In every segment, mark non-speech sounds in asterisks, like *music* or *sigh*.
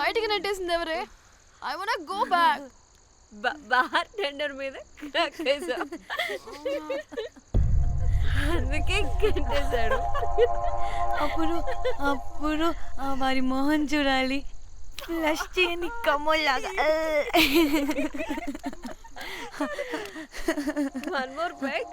బయటికి నెట్టేసింది ఎవరే? I want go back bartender మీద వేశాం. అందుకే కట్టేశాడు అప్పుడు అప్పుడు ఆ వారి మొహం చూడాలి. ఫ్లష్ చేయని కమ్మలాగా వన్ మోర్ బ్యాక్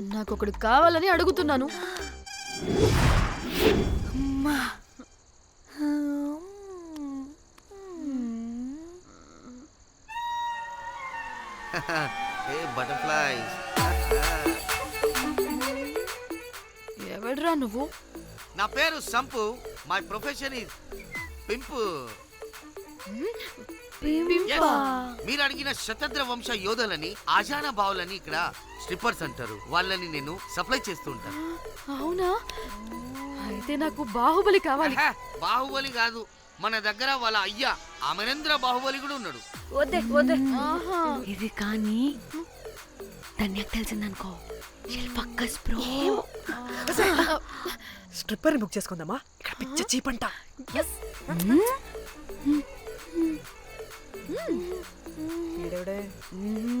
నాకు ఒకడు కావాలని అడుగుతున్నాను. ఏ బటర్ఫ్లైస్ *laughs* ఎవడ్రా నువ్వు? నా పేరు Sampu. My profession is pimp. మీరు అడిగిన శతద్ర వంశ యోధులని ఆజానా బావులని ఇక్కడ స్ట్రిప్పర్స్ అంటారు. వాళ్ళని నేను సప్లై చేస్తూ ఉంటాను. అవునా? అయితే నాకు బాహుబలి కావాలి. ఆహా, బాహుబలి కాదు. మన దగ్గర వాళ్ళ అయ్యా అమరేంద్ర బాహుబలి కూడా ఉన్నాడు. వద్దే వద్దే. ఆహా. ఇది కానీ ధన్యకు తెలిసిందనుకో. ఫక్కస్ బ్రో. స్ట్రిప్పర్ బుక్ చేసుకుందామా? ఇక్కడ పిచ్చ చీపంట. ఈడెవడే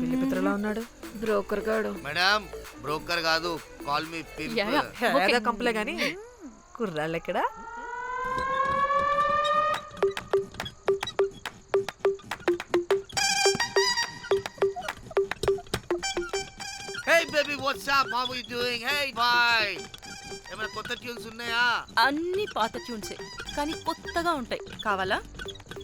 పిల్లి పిత్రలా ఉన్నాడు? బ్రోకర్ గాడు. మేడం బ్రోకర్ కాదు కాల్ మీ ఏదో కంపలే గాని. కుర్రాళ్ళు ఎక్కడ? Hey baby what's up how you doing hey boy ఏమైనా కొత్త ట్యూన్స్ ఉన్నాయా? అన్ని పాత ట్యూన్సే కానీ కొత్తగా ఉంటాయి. కావాలా?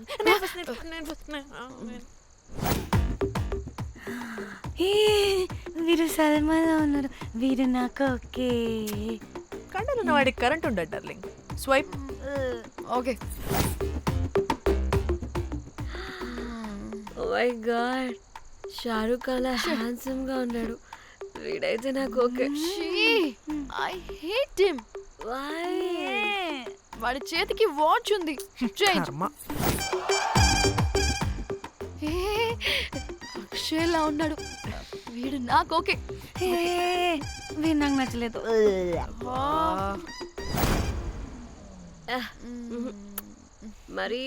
మ్మ్. ఏ, వీరు సల్మాలో ఉన్నారు. వీరు నాకు ఓకే. కండలు ఉన్న వాడికి కరెంట్ ఉండడు darling. Swipe. Okay. Oh my god. Shahrukh అలా హ్యాండ్సమ్గా ఉన్నాడు. వీడైతే నాకు okay. I hate him. Why వాడి చేతికి వాచ్ ఉంది. చేంజ్. కర్మ. అక్షయ్లా ఉన్నాడు. వీడు నాకు ఓకే. ఏ, వీడు నాకు నచ్చలేదు. మరి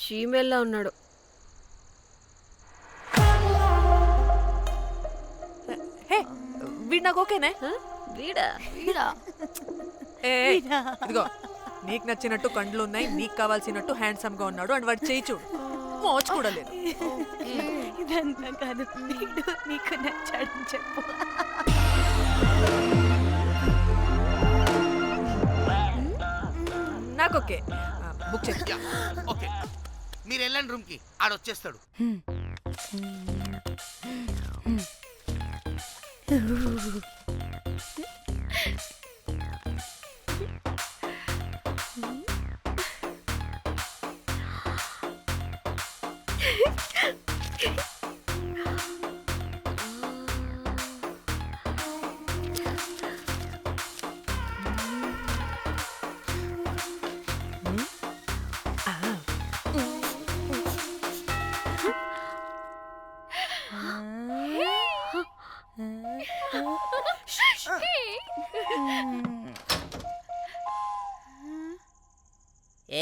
షీమేల్లా ఉన్నాడు. హే వీడు నాకు ఓకేనే? వీడా? వీడా? ఇదిగో నీకు నచ్చినట్టు కండ్లు ఉన్నాయి నీకు కావాల్సినట్టు హ్యాండ్సమ్గా ఉన్నాడు అండ్ వాడు చేయి చూడు. మోచు కూడా లేదు ఇదంతా కాదు. వీడు నీకు నచ్చాడని చెప్పు. నాకు ఓకే బుక్ చేసి యా, ఓకే. మీరు వెళ్ళండి రూమ్కి ఆడొచ్చేస్తాడు ఏ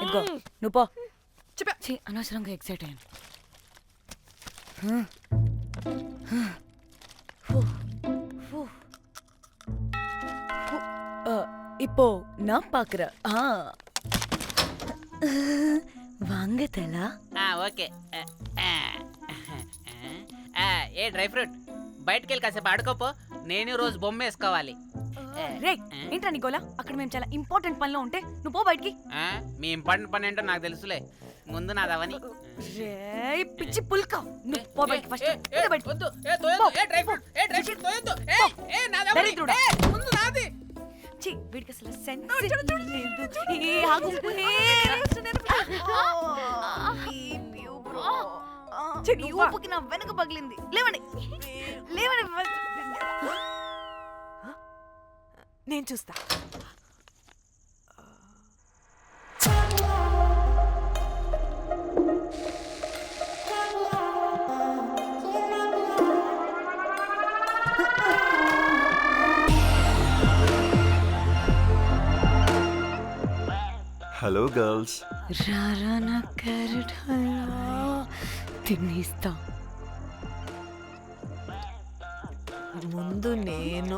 ఇదిగో నువ్వు పో చెప్పా. ఛీ, అనవసరంగా ఎక్సైట్ అయ్యాను இப்போ நான் பார்க்குறேன் ஆ வாங்க தலா ఆ, ఓకే ఆ, ఆ, ఆ, ఏ డ్రై ఫ్రూట్ బయటికి వెళ్ళి కాసేపు ఆడుకోపో నేను రోజు బొమ్మ వేసుకోవాలి ఆ, రే ఏంట్రా నికోలా? అక్కడ మేము చాలా ఇంపార్టెంట్ పనిలో ఉంటే నువ్వు పో బయటికి. ఆ, మీ ఇంపార్టెంట్ పని ఏంటో నాకు తెలుసులే. ముందు నాదవని రే పిచ్చి పుల్క. నువ్వు పో బయటికి ఫస్ట్ ఏ, ఏ, బయటికి. వద్దు, ఏ, తోయొద్దు, ఏ, డ్రై ఫ్రూట్, ఏ, డ్రై ఫ్రూట్ తోయొద్దు, ఏ, ఏ, నాదవని, దరిద్రుడా. ఏ, ముందు నాది. ఛీ, వీడికి అసలు సెన్స్ లేదు. ఏ ఆగు ఏ, నీ ఊపుకి నా వెనక పగిలింది. లేవండి. *laughs* లేవండి నేను చూస్తా. హలో గర్ల్స్ రారా నా క్యారెట్ హల్వా తినేస్తా. ముందు నేను.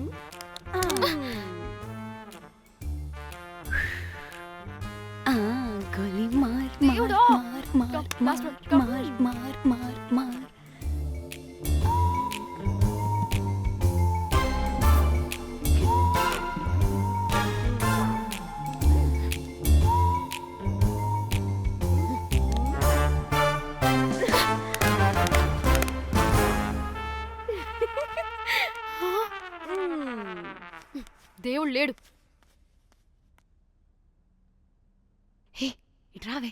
last on one, come. మార్ మార్ మార్ మార్ దేవుడు లేడు హే ఇటు రావే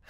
హ.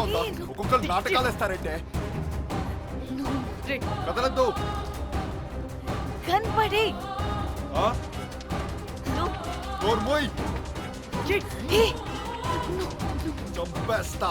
ఆటలుగా ఉందా? ఒక్కొక్కరు నాటకాలు వేస్తారంటే? కదలద్దు. కనపడే ఆ? డోర్ మూయ్. చంపేస్తా.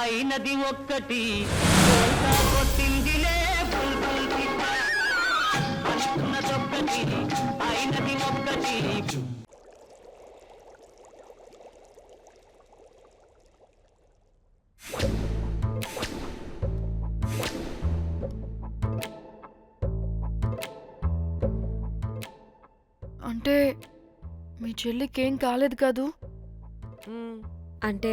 అయినది ఒక్కటి. కొట్టిందిలే అయినది ఒక్కటి. అంటే మీ చెల్లికి ఏం కాలేదు కాదు? అంటే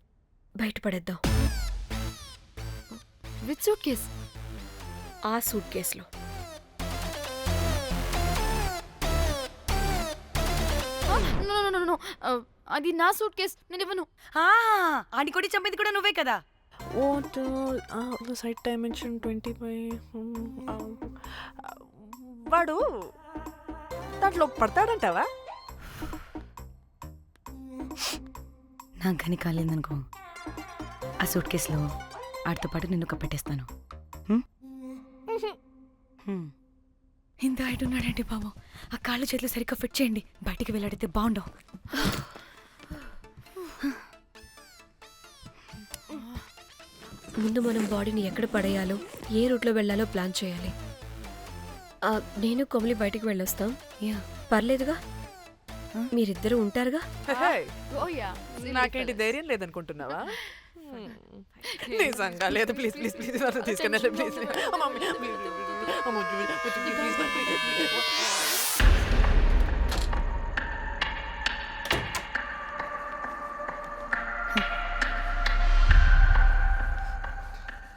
బయటపడేద్దాం. విత్ సూట్ కేస్ ఆ సూట్ కేసులో అది నా సూట్ కేస్ నేను ఇవ్వను. ఆ, ఆడి కొడి చంపేది కూడా నువ్వే కదా? What site dimension twenty five వాడు దాంట్లో పడతాడంటావా? నాకు కానీ కాలేదనుకో. ఆ సూట్ కేసులో ఆడితో పాటు నిన్ను ఒక పెట్టేస్తాను హ్మ్? హ్మ్. ఇంత హైట్ ఉన్నాడండి బాబు? ఆ కాళ్ళు చేతులు సరిగ్గా ఫిట్ చేయండి. బయటికి వెళ్ళాడితే బాగుండవు ముందు మనం బాడీని ఎక్కడ పడేయాలో ఏ రూట్లో వెళ్ళాలో ప్లాన్ చేయాలి. ఆ, నేను కొమలి బయటికి వెళ్ళొస్తాం. యా. పర్లేదుగా? మీరిద్దరూ ఉంటారుగా? నాకేంటి ధైర్యం లేదనుకుంటున్నావా? నిజంగా లేదు ప్లీజ్ ప్లీజ్ ప్లీజ్ నన్ను తీసుకెళ్ళి ప్లీజ్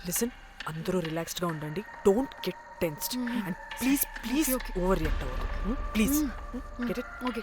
లిసన్ అందరూ రిలాక్స్డ్గా ఉండండి don't get tensed and please please overreact అవ్వదు ప్లీజ్ గెట్ ఇట్ ఓకే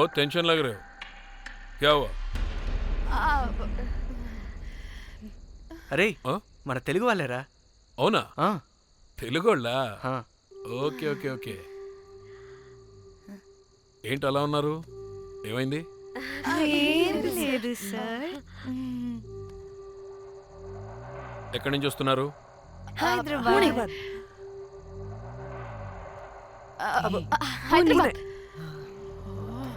बहुत टेंशन लग रहे हो क्या हुआ అరే ఆ? మన తెలుగు వాళ్ళేరా అవునా ఆ, తెలుగోళ్ళా ఆ. ఓకే ఓకే ఓకే ఏంటి అలా ఉన్నారు ఏమైంది లేదు సార్ ఎక్కడి నుంచి వస్తున్నారు హైదరాబాద్ హైదరాబాద్ ఏయ్!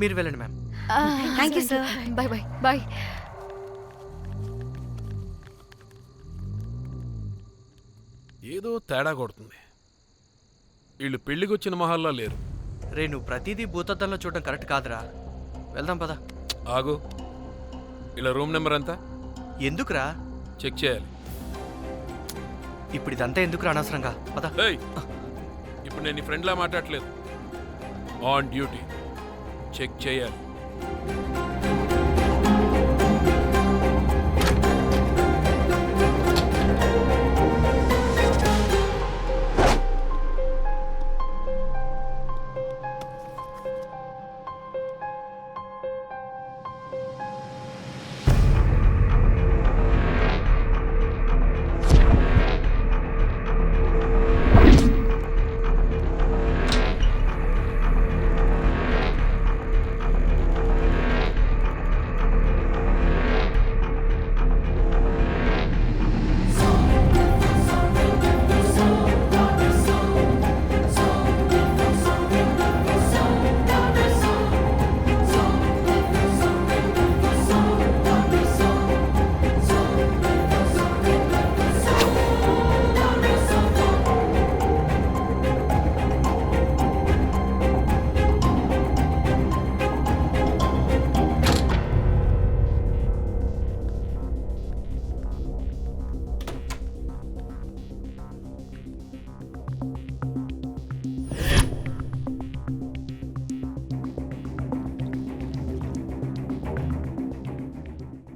మీరు వెళ్ళండి ma'am Thank you, sir. Bye bye bye ఏదో తేడా కొడుతుంది. వీళ్ళు పెళ్ళికి వచ్చిన మహల్లా లేరు. రే నువ్వు ప్రతిదీ భూతద్దంలో చూడడం కరెక్ట్ కాదురా. వెళ్దాం పదా. ఆగు. ఇలా రూమ్ నెంబర్ ఎంత? ఎందుకురా? చెక్ చేయాలి. ఇప్పుడు ఇదంతా ఎందుకురా అనవసరంగా? పదా. ఏయ్! ఇప్పుడు నేను నీ ఫ్రెండ్లా మాట్లాడట్లేదు. ఆన్ డ్యూటీ చెక్ చేయాలి.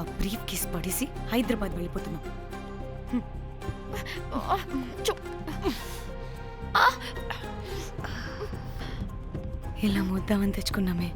ఆ బ్రీఫ్ కేస్ పడేసి హైదరాబాద్ వెళ్ళిపోతున్నాం. ఇలా ముద్దామని తెచ్చుకున్నామే?